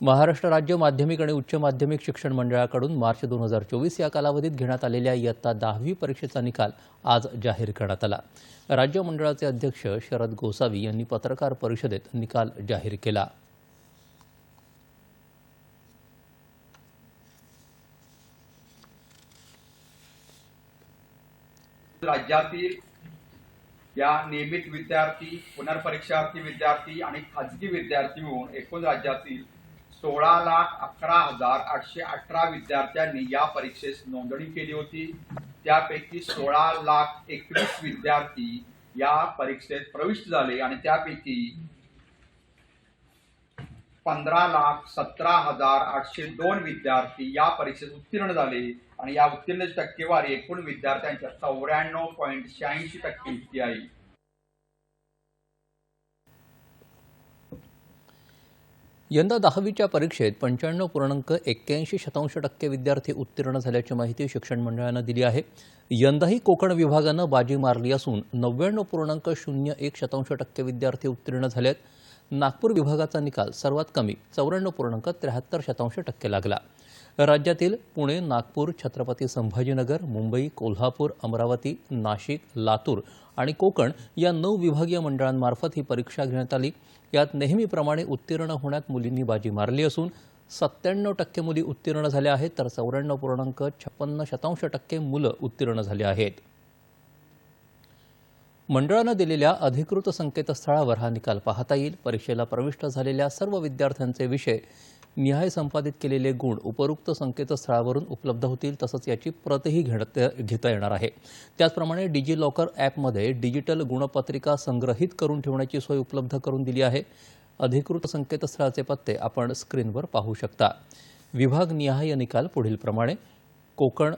महाराष्ट्र राज्य माध्यमिक आणि उच्च माध्यमिक शिक्षण मंडळाकडून मार्च दोन हजार चोवीस या कालावधीत घेण्यात आलेल्या इयत्ता दहावी परीक्षेचा निकाल आज जाहीर करण्यात आला. राज्य मंडळाचे अध्यक्ष शरद गोसावी यांनी पत्रकार परिषदेत निकाल जाहीर केला. राज्यातील या नियमित विद्यार्थी पुनर्परीक्षार्थी विद्यार्थी आणि खाजगी विद्यार्थी म्हणून एकूण राज्यातील सोळा लाख अकरा हजार आठशे अठरा विद्यार्थ्यांनी या परीक्षेस नोंदणी केली होती. त्यापैकी सोळा लाख एकवीस विद्यार्थी या परीक्षेत प्रविष्ट झाले आणि त्यापैकी पंधरा लाख सतरा हजार आठशे दोन विद्यार्थी या परीक्षेत उत्तीर्ण झाले आणि या उत्तीर्ण टक्केवारी एकूण विद्यार्थ्यांच्या चौऱ्याण्णव पॉईंट शहाऐंशी टक्के इतकी आहे. यंदा दहावीच्या परीक्षेत पंच्याण्णव पूर्णांक एक्क्याऐंशी शतांश टक्के विद्यार्थी उत्तीर्ण झाल्याची माहिती शिक्षण मंडळानं दिली आहे. यंदाही कोकण विभागानं बाजी मारली असून नव्याण्णव पूर्णांक शून्य एक शतांश टक्के विद्यार्थी उत्तीर्ण झालेत. नागपूर विभागाचा निकाल सर्वात कमी चौऱ्याण्णव पूर्णांक त्र्याहत्तर शतांश टक्के लागला. राज्यातील पुणे नागपूर छत्रपती संभाजीनगर मुंबई कोल्हापूर अमरावती नाशिक लातूर आणि कोकण या नऊ विभागीय मंडळांमार्फत ही परीक्षा घेण्यात आली. यात नेहमीप्रमाणे उत्तीर्ण होण्यात मुलींनी बाजी मारली असून सत्त्याण्णव टक्के मुली उत्तीर्ण झाल्या आहेत तर चौऱ्याण्णव पूर्णांक छप्पन्न शतांश टक्के मुलं उत्तीर्ण झाली आहेत. मंडळानं दिलेल्या अधिकृत संकेतस्थळावर हा निकाल पाहता येईल. परीक्षेला प्रविष्ट झालेल्या सर्व विद्यार्थ्यांचे विषय निहाय संपादित केलेले गुण उपरोक्त संकेतस्थळावरून उपलब्ध होतील तसंच याची प्रतही घेण्यात घेता येणार आहे. त्याचप्रमाणे डिजी लॉकर ॲपमध्ये डिजिटल गुणपत्रिका संग्रहित करून ठेवण्याची सोय उपलब्ध करून दिली आहे. अधिकृत संकेतस्थळाचे पत्ते आपण स्क्रीनवर पाहू शकता. विभागनिहाय निकाल पुढीलप्रमाणे. कोकण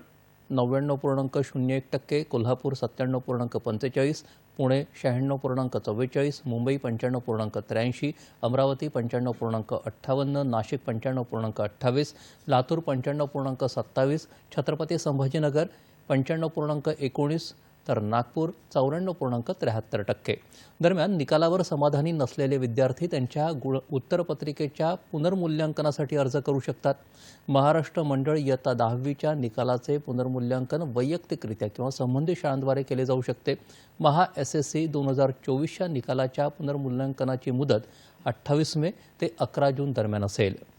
नव्याण्णव पूर्णांक शून्य एक टक्के कोल्हापूर सत्त्याण्णव पूर्णांक पंचेचाळीस पुणे शहाण्णव पूर्णांक चव्वेचाळीस मुंबई पंच्याण्णव पूर्णांक त्र्याऐंशी अमरावती पंच्याण्णव पूर्णांक अठ्ठावन्न नाशिक पंच्याण्णव पूर्णांक अठ्ठावीस लातूर पंच्याण्णव पूर्णांक सत्तावीस छत्रपती संभाजीनगर पंच्याण्णव पूर्णांक एकोणीस तर नागपूर चौऱ्याण्णव पूर्णांक त्र्याहत्तर टक्के. दरम्यान निकालावर समाधानी नसलेले विद्यार्थी त्यांच्या गुण उत्तरपत्रिकेच्या पुनर्मूल्यांकनासाठी अर्ज करू शकतात. महाराष्ट्र मंडळ इयत्ता दहावीच्या निकालाचे पुनर्मूल्यांकन वैयक्तिकरित्या किंवा संबंधित शाळांद्वारे केले जाऊ शकते. महा एस एस सी दोन हजार चोवीसच्या निकालाच्या पुनर्मूल्यांकनाची मुदत अठ्ठावीस मे ते अकरा जून दरम्यान असेल.